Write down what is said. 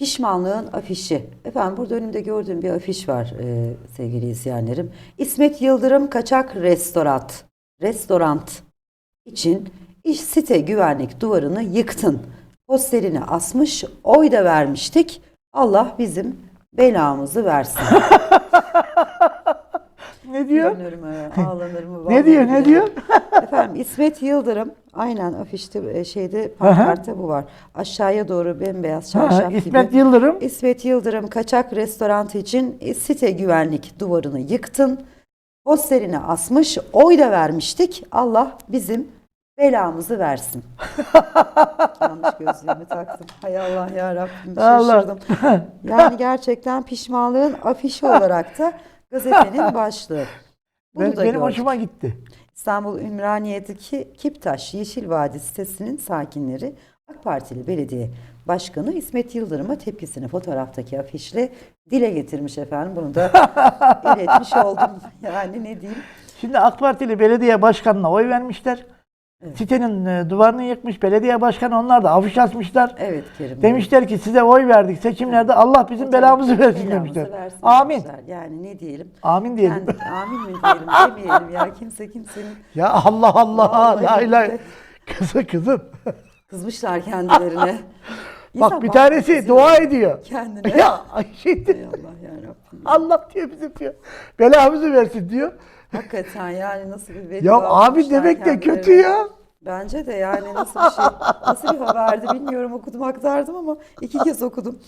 Pişmanlığın afişi. Efendim burada önümde gördüğüm bir afiş var e, sevgili izleyenlerim. İsmet Yıldırım Kaçak Restoran. Restoran için iş site güvenlik duvarını yıktın. Posterini asmış, oy da vermiştik. Allah bizim belamızı versin. Ne diyor? Gülünür mü, ağlanır mı? Ne diyor, ne diyor? Efendim İsmet Yıldırım aynen afişte e, şeyde pankartta bu var. Aşağıya doğru bembeyaz çarşaf İsmet gibi. Yıldırım. İsmet Yıldırım kaçak restoran için site güvenlik duvarını yıktın. Posterini asmış, oy da vermiştik. Allah bizim belamızı versin. Yanlış gözlüğümü taktım. Hay Allah ya Rabbim Allah. şaşırdım. Yani gerçekten pişmanlığın afişi olarak da gazetenin başlığı. Bunu Ben- da benim gördük. hoşuma gitti. İstanbul Ümraniye'deki Kiptaş Yeşil Vadi sitesinin sakinleri AK Partili Belediye Başkanı İsmet Yıldırım'a tepkisini fotoğraftaki afişle dile getirmiş efendim. Bunu da iletmiş oldum. Yani ne diyeyim? Şimdi AK Partili belediye başkanına oy vermişler. Sitenin e, duvarını yıkmış belediye başkanı onlar da afiş asmışlar. Evet Kerim. Demişler ki size oy verdik seçimlerde Allah bizim belamızı versin Belamızı demişler. versin Amin. demişler. Yani ne diyelim? Amin diyelim. Kendi- amin mi diyelim demeyelim ya kimse kimsenin Ya Allah Allah Vallahi la ilahe. billahi. Kızı kızım. kızmışlar kendilerine. Bak İnsan bir tanesi dua ediyor. Kendine. Ya şey Hay Allah ya Rabbim. Allah diyor bizim diyor. Belamızı versin diyor. Hakikaten yani nasıl bir beddua Ya abi demek de kötü ya. Bence de yani nasıl bir şey, nasıl bir haberdi bilmiyorum okudum aktardım ama iki kez okudum.